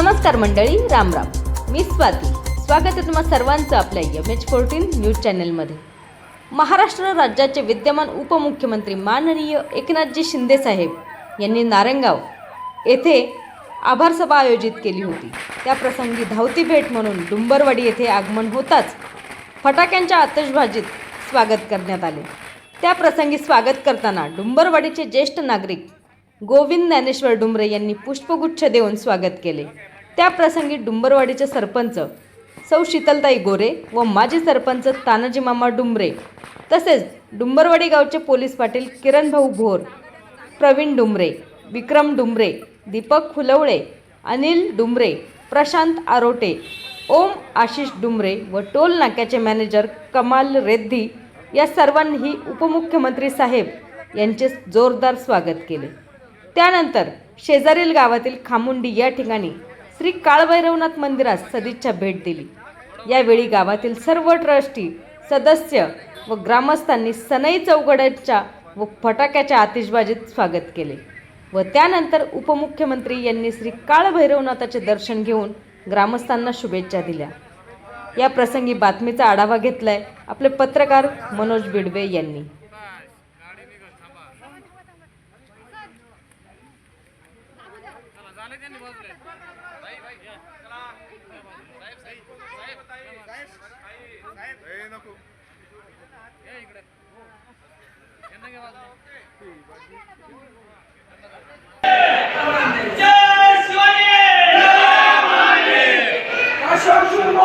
नमस्कार मंडळी राम राम. मी स्वाती. स्वागत आहे तुम्हा सर्वांचं आपल्या एम एच फोर्टीन न्यूज चॅनलमध्ये. महाराष्ट्र राज्याचे विद्यमान उपमुख्यमंत्री माननीय एकनाथजी शिंदे साहेब यांनी नारंगाव येथे आभार सभा आयोजित केली होती. त्या प्रसंगी धावती भेट म्हणून डुंबरवाडी येथे आगमन होताच फटाक्यांच्या आतषबाजीत स्वागत करण्यात आले. त्या प्रसंगी स्वागत करताना डुंबरवाडीचे ज्येष्ठ नागरिक गोविंद ज्ञानेश्वर डुंबरे यांनी पुष्पगुच्छ देऊन स्वागत केले. त्या प्रसंगी डुंबरवाडीचे सरपंच सौ शीतलताई गोरे व माजी सरपंच तानाजी मामा डुंबरे तसेच डुंबरवाडी गावचे पोलीस पाटील किरण भाऊ भोर प्रवीण डुंबरे विक्रम डुंबरे दीपक फुलवळे अनिल डुंबरे प्रशांत आरोटे ओम आशिष डुंबरे व टोल नाक्याचे मॅनेजर कमाल रेद्धी या सर्वांनीही उपमुख्यमंत्री साहेब यांचे जोरदार स्वागत केले. त्यानंतर शेजारील गावातील खामुंडी या ठिकाणी श्री काळभैरवनाथ मंदिरास सदिच्छा भेट दिली. यावेळी गावातील सर्व ट्रस्टी सदस्य व ग्रामस्थांनी सनई चौघड्याच्या व फटाक्याच्या आतिषबाजीत स्वागत केले व त्यानंतर उपमुख्यमंत्री यांनी श्री काळभैरवनाथाचे दर्शन घेऊन ग्रामस्थांना शुभेच्छा दिल्या. या प्रसंगी बातमीचा आढावा घेतलाय आपले पत्रकार मनोज बिडवे यांनी. जाने देने बस ले भाई भाई चला साहेब साहेब साहेब साहेब साहेब ए नको ए इकडे என்னங்க வாங்க ஜெய் சிவாஜி ஜெய் மாலே அசோக் சுமோ